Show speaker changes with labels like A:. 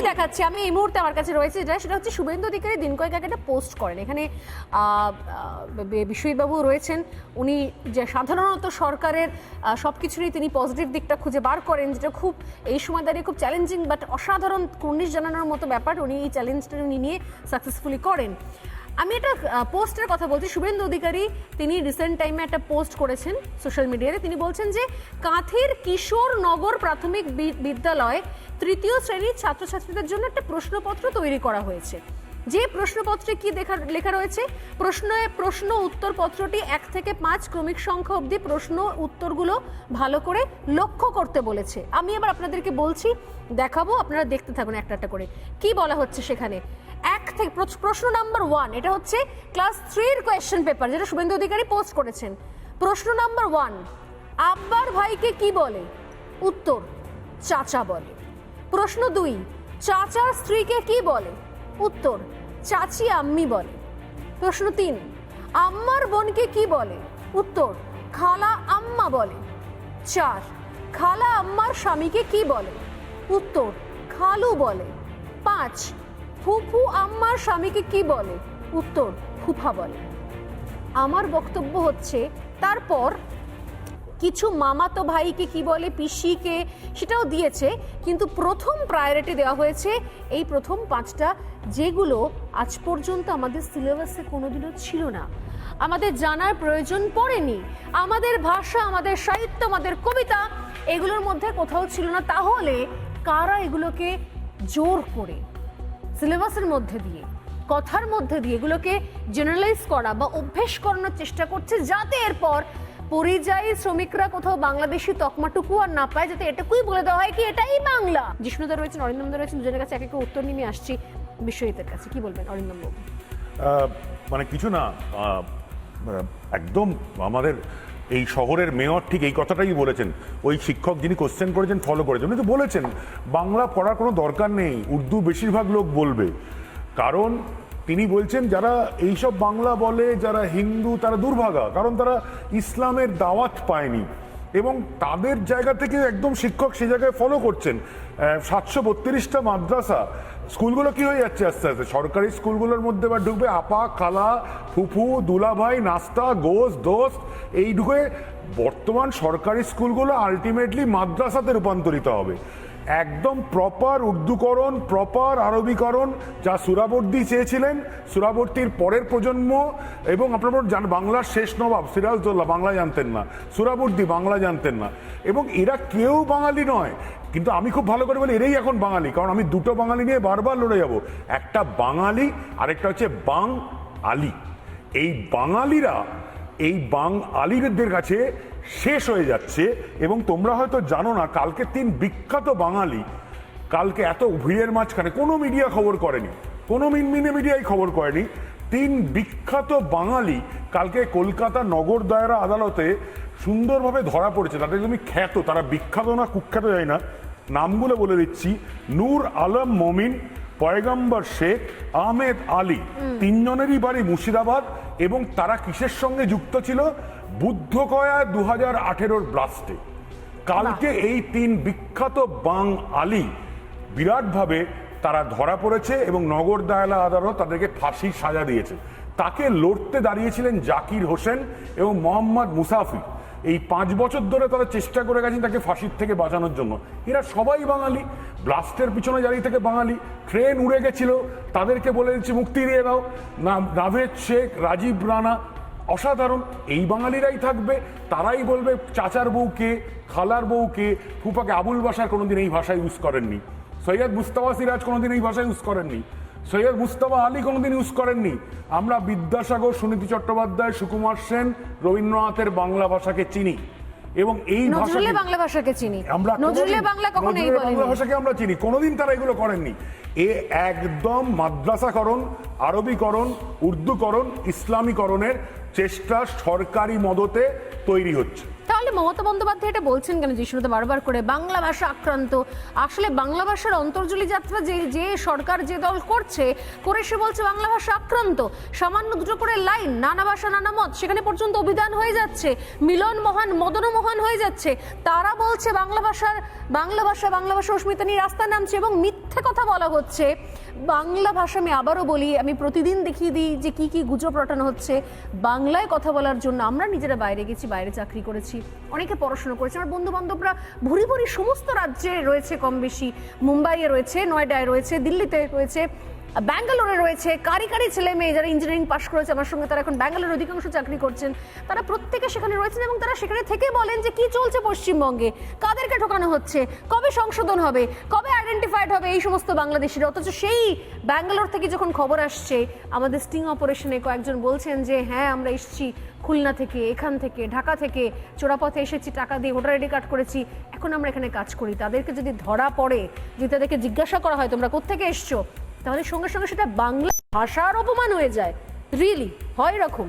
A: আমি দেখাচ্ছি, আমি এই মুহূর্তে আমার কাছে রয়েছে যেটা, সেটা হচ্ছে শুভেন্দু অধিকারী দিন কয়েক আগে একটা পোস্ট করেন। এখানে বিশ্বজিৎবাবু রয়েছেন। উনি যে সাধারণত সরকারের সব কিছুরই তিনি পজিটিভ দিকটা খুঁজে বার করেন, যেটা খুব এই সময় দাঁড়িয়ে খুব চ্যালেঞ্জিং বাট অসাধারণ কুর্নিশ জানানোর মতো ব্যাপার উনি এই চ্যালেঞ্জটা উনি নিয়ে সাকসেসফুলি করেন। আমি একটা পোস্টের কথা বলছি। শুভেন্দু অধিকারী, তিনি রিসেন্ট টাইমে একটা পোস্ট করেছেন সোশ্যাল মিডিয়াতে তিনি বলছেন যে, কাঁথির কিশোর নগর প্রাথমিক বিদ্যালয় তৃতীয় শ্রেণির ছাত্রছাত্রীদের জন্য একটা প্রশ্নপত্র তৈরি করা হয়েছে। যে প্রশ্নপত্রে কি লেখা রয়েছে? প্রশ্ন প্রশ্ন উত্তরপত্রটি এক থেকে পাঁচ ক্রমিক সংখ্যা অবধি প্রশ্ন উত্তরগুলো ভালো করে লক্ষ্য করতে বলেছে। আমি এবার আপনাদেরকে বলছি, দেখাবো, আপনারা দেখতে থাকুন একটা একটা করে। কি বলা হচ্ছে সেখানে? এক থেকে প্রশ্ন নাম্বার ওয়ান, এটা হচ্ছে ক্লাস থ্রির কোয়েশ্চেন পেপার, যেটা শুভেন্দু অধিকারী পোস্ট করেছেন। প্রশ্ন নাম্বার ওয়ান, আব্বার ভাইকে কি বলে? উত্তর, চাচা বলে। প্রশ্ন দুই চাচা স্ত্রীকে কি বলে? উত্তর, চাচি আম্মি বলে। প্রশ্ন তিন, আম্মার বোনকে কি বলে? উত্তর, খালা আম্মা বলে। চার, খালা আম্মার স্বামীকে কি বলে? উত্তর, খালু বলে। পাঁচ, ফুফু আম্মার স্বামীকে কি বলে? উত্তর, ফুফা বলে। আমার বক্তব্য হচ্ছে, তারপর কিছু মামাতো ভাইকে কি বলে, পিসিকে সেটাও দিয়েছে, কিন্তু প্রথম প্রায়োরিটি দেওয়া হয়েছে এই প্রথম পাঁচটা, যেগুলো আজ পর্যন্ত আমাদের সিলেবাসে কোনোদিনও ছিল না। আমাদের জানার প্রয়োজন পড়েনি। আমাদের ভাষা, আমাদের সাহিত্য, আমাদের কবিতা এগুলোর মধ্যে কোথাও ছিল না। তাহলে কারা এগুলোকে জোর করে সিলেবাসের মধ্যে দিয়ে, কথার মধ্যে দিয়ে এগুলোকে জেনারেলাইজ করা বা অভ্যেস করানোর চেষ্টা করছে, যাতে এরপর পরিযায়ী শ্রমিকরা কোথাও বাংলাদেশি তকমাটুকু আর না পায় যাতে এটুকুই বলে দেওয়া হয় কি এটাই বাংলা। জিষ্ণুদা রয়েছেন অরিন্দমদা রয়েছেন দুজনের কাছে এক এক উত্তর নিয়ে আসছি বিশ্বজিতের কাছে। কি বলবেন অরিন্দম বাবু?
B: মানে কিছু না একদম আমাদের এই শহরের মেয়র ঠিক এই কথাটাই বলেছেন। ওই শিক্ষক যিনি কোশ্চেন করেছেন ফলো করেছেন উনি তো বলেছেন বাংলা পড়ার কোনো দরকার নেই উর্দু বেশিরভাগ লোক বলবে। কারণ তিনি বলছেন, যারা এইসব বাংলা বলে, যারা হিন্দু, তারা দুর্ভাগা, কারণ তারা ইসলামের দাওয়াত পায়নি। এবং তাদের জায়গা থেকে একদম শিক্ষক সে জায়গায় ফলো করছেন। সাতশো বত্রিশটা মাদ্রাসা, স্কুলগুলো কি হয়ে যাচ্ছে আস্তে আস্তে? সরকারি স্কুলগুলোর মধ্যে এবার ঢুকবে আপা, খালা, ফুফু, দুলাভাই, নাস্তা গোস দোস্ত এই ঢুকে বর্তমান সরকারি স্কুলগুলো আলটিমেটলি মাদ্রাসাতে রূপান্তরিত হবে। একদম প্রপার উর্দুকরণ প্রপার আরবিকরণ যা সুরাবর্দি চেয়েছিলেন। সুরাবর্তীর পরের প্রজন্ম এবং আপনার জান বাংলার শেষ নবাব সিরাজদৌল্লা বাংলা জানতেন না। সুরাবর্দি বাংলা জানতেন না। এবং এরা কেউ বাঙালি নয়। কিন্তু আমি খুব ভালো করে বলি, এরাই এখন বাঙালি। কারণ আমি দুটো বাঙালি নিয়ে বারবার লড়ে যাব। একটা বাঙালি, আরেকটা হচ্ছে বাং আলি এই বাঙালিরা এই বাং আলিদের কাছে শেষ হয়ে যাচ্ছে এবং তোমরা হয়তো জানো না, কালকে তিন বিখ্যাত বাঙালি, কালকে এত ভিড়ের মাঝখানে কোনো মিডিয়া খবর করেনি, কোনো মিনমিনে মিডিয়াই খবর করেনি, তিন বিখ্যাত বাঙালি কালকে কলকাতা নগর দায়রা আদালতে সুন্দরভাবে ধরা পড়েছে। তাদের তুমি খ্যাত, তারা বিখ্যাত না কুখ্যাত যায় না, নামগুলো বলে দিচ্ছি। নূর আলম মমিন পয়গম্বর শেখ আহমেদ আলী তিনজনেরই বাড়ি মুর্শিদাবাদ এবং তারা কিসের সঙ্গে যুক্ত ছিল? বুদ্ধকয়া দু হাজার আঠেরোর ব্লাস্টে কালকে এই তিন বিখ্যাত বাং আলী বিরাটভাবে তারা ধরা পড়েছে এবং নগর দায়লা আদালত তাদেরকে ফাঁসির সাজা দিয়েছে। তাকে লড়তে দাঁড়িয়েছিলেন জাকির হোসেন এবং মোহাম্মদ মুসাফি এই পাঁচ বছর ধরে তারা চেষ্টা করে গেছেন তাকে ফাঁসির থেকে বাঁচানোর জন্য। এরা সবাই বাঙালি, ব্লাস্টের পিছনে দাঁড়িয়ে থেকে বাঙালি ট্রেন উড়ে গেছিল, তাদেরকে বলে দিচ্ছে, মুক্তি দিয়ে দাও। নাভেদ শেখ, রাজীব রানা, অসাধারণ, এই বাঙালিরাই থাকবে। তারাই বলবে, চাচার বউকে খালার বউকে ফুপাকে আবুল বাসার কোনোদিন এই ভাষা ইউজ করেননি। সৈয়দ মুস্তাফা সিরাজ কোনোদিন এই ভাষা ইউজ করেননি। সৈয়দ মুস্তাফা আলী কোনোদিন ইউজ করেননি। আমরা বিদ্যাসাগর সুনীতি চট্টোপাধ্যায় সুকুমার সেন রবীন্দ্রনাথের বাংলা ভাষাকে চিনি। এবং এই
A: নজরুলের বাংলা ভাষাকে চিনি।
B: আমরা
A: নজরুলের বাংলা কখনো এই
B: বাংলা ভাষাকে আমরা চিনি। কোনোদিন তারা এগুলো করেননি। এ একদম মাদ্রাসাকরণ আরবিকরণ উর্দুকরণ ইসলামীকরণের চেষ্টা সরকারি মদতে তৈরি হচ্ছে।
A: মমতা বন্দ্যোপাধ্যায় এটা বলছেন কেন? যিশুতে বারবার করে বাংলা ভাষা আক্রান্ত। আসলে বাংলা ভাষার অন্তর্জলি যাত্রা যে যে সরকার, যে দল করছে, করে সে বলছে বাংলা ভাষা আক্রান্ত। সামান্য দুটো করে লাইন, নানা ভাষা, নানা মত, সেখানে পর্যন্ত অভিধান হয়ে যাচ্ছে। মিলন মহান, মদন মহান হয়ে যাচ্ছে। তারা বলছে বাংলা ভাষার, বাংলা ভাষা বাংলা ভাষা অস্মিতা নিয়ে রাস্তায় নামছে এবং মিথ্যে কথা বলা হচ্ছে। বাংলা ভাষা আমি আবারও বলি, আমি প্রতিদিন দেখিয়ে দিই যে কি কি গুজব রটানো হচ্ছে। বাংলায় কথা বলার জন্য আমরা নিজেরা বাইরে গেছি, বাইরে চাকরি করেছি। অনেকে পড়াশোনা করেছে। আমার বন্ধু বান্ধবরা ভুরি ভুরি সমস্ত রাজ্যে রয়েছে কম বেশি মুম্বাইয়ে রয়েছে, নয়ডায় রয়েছে, দিল্লিতে রয়েছে। ব্যাঙ্গালোরে রয়েছে কারি কারি ছেলে মেয়ে যারা ইঞ্জিনিয়ারিং পাশ করেছে। আমার সঙ্গে তারা এখন ব্যাঙ্গালোর অধিকাংশ চাকরি করছেন। তারা প্রত্যেকে সেখানে রয়েছেন এবং তারা সেখানে থেকে বলেন যে কি চলছে পশ্চিমবঙ্গে, কাদেরকে ঠকানো হচ্ছে, কবে সংশোধন হবে, কবে আইডেন্টিফাইড হবে এই সমস্ত বাংলাদেশিরা? অথচ সেই ব্যাঙ্গালোর থেকে যখন খবর আসছে, আমাদের স্টিং অপারেশনে কয়েকজন বলছেন যে হ্যাঁ আমরা এসেছি খুলনা থেকে, এখান থেকে, ঢাকা থেকে, চোরাপথে এসেছি, টাকা দিয়ে ভোটার আইডি কার্ড করেছি, এখন আমরা এখানে কাজ করি। তাদেরকে যদি ধরা পড়ে, যদি তাদেরকে জিজ্ঞাসা করা হয়, তোমরা কোত্থেকে এসছো? তাহলে সঙ্গে সঙ্গে সেটা বাংলা ভাষার অপমান হয়ে যায়। রিয়েলি হয় এরকম?